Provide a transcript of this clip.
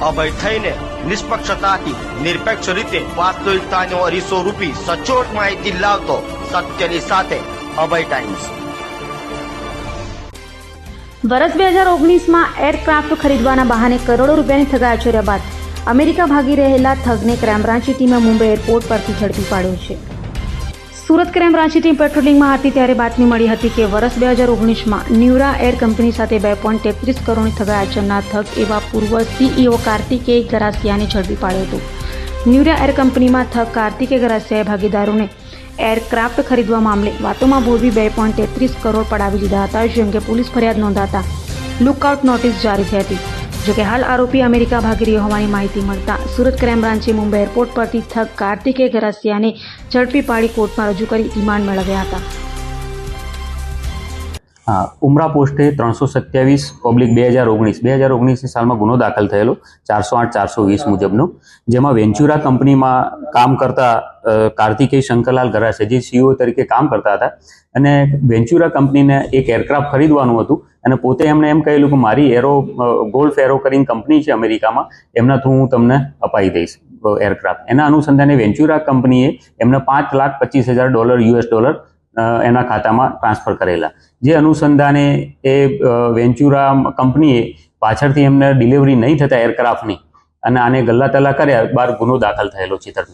અભય થઈને નિષ્પક્ષતાથી, નિરપેક્ષ રીતે વાસ્તવિકતાનો અરીસો રૂપી સચોટ માહિતી લાવતો સત્યની સાથે અભય ટાઈમ્સ વર્ષ બે હજાર ઓગણીસમાં એરક્રાફ્ટ ખરીદવાના બહાને કરોડો રૂપિયાની ઠગાઈ આચર્યા બાદ અમેરિકા ભાગી રહેલા થગને ક્રાઇમ બ્રાન્ચની ટીમે મુંબઈ એરપોર્ટ પરથી ઝડપી પાડ્યો છે. સુરત ક્રાઇમ બ્રાન્ચની ટીમ પેટ્રોલિંગમાં હતી ત્યારે બાતમી મળી હતી કે વર્ષ બે હજાર ઓગણીસમાં ન્યુરા એર કંપની સાથે બે પોઈન્ટ તેત્રીસ કરોડની ઠગાઈ આચરનાર થગ એવા પૂર્વ સીઈઓ કાર્તિકેય ગરાસિયાને ઝડપી પાડ્યો હતો. ન્યુરા એર કંપનીમાં થગ કાર્તિકે ગરાસિયાએ ભાગીદારોને એરક્રાફ્ટ ખરીદવા મામલે વાતોમાં બોલવી બે પોઈન્ટ તેત્રીસ કરોડ પડાવી દીધા હતા, જે અંગે પોલીસ ફરિયાદ નોંધાતા લુકઆઉટ નોટિસ જારી થઈ હતી. જોકે હાલ આરોપી અમેરિકા ભાગી રહ્યો હોવાની માહિતી મળતા સુરત ક્રાઇમ બ્રાન્ચે મુંબઈ એરપોર્ટ પરથી થક કાર્તિકે ગરાસિયાને ઝડપી પાડી કોર્ટમાં રજૂ કરી રિમાન્ડ મેળવ્યા હતા. હા, ઉમરા પોસ્ટે ત્રણસો સત્યાવીસ પબ્લિક બે હજાર ઓગણીસ. બે હજાર ઓગણીસની સાલમાં ગુનો દાખલ થયેલો, ચારસો આઠ, ચારસો વીસ મુજબનો. જેમાં વેન્ચુરા કંપનીમાં કામ કરતા કાર્તિકેય શંકરલાલ ગરાસે જે સીઈઓ તરીકે કામ કરતા હતા. અને વેન્ચુરા કંપનીને એક એરક્રાફ્ટ ખરીદવાનું હતું. અને પોતે એમણે એમ કહેલું કે મારી એરો ગોલ્ફ એરો કરીને કંપની છે અમેરિકામાં એમના થ્રુ હું તમને અપાઈ દઈશ એરક્રાફ્ટ. એના અનુસંધાને વેન્ચુરા કંપનીએ એમને પાંચ લાખ પચીસ હજાર ડોલર, યુએસ ડોલર એના ખાતામાં ટ્રાન્સફર કરેલા. જે અનુસંધાને એ વેન્ચુરા કંપનીએ પાછળથી એમને ડિલિવરી નહીં થતા એરક્રાફ્ટની અને આને ગલ્લા તલ્લા કર્યા બાર ગુનો દાખલ થયેલો છે.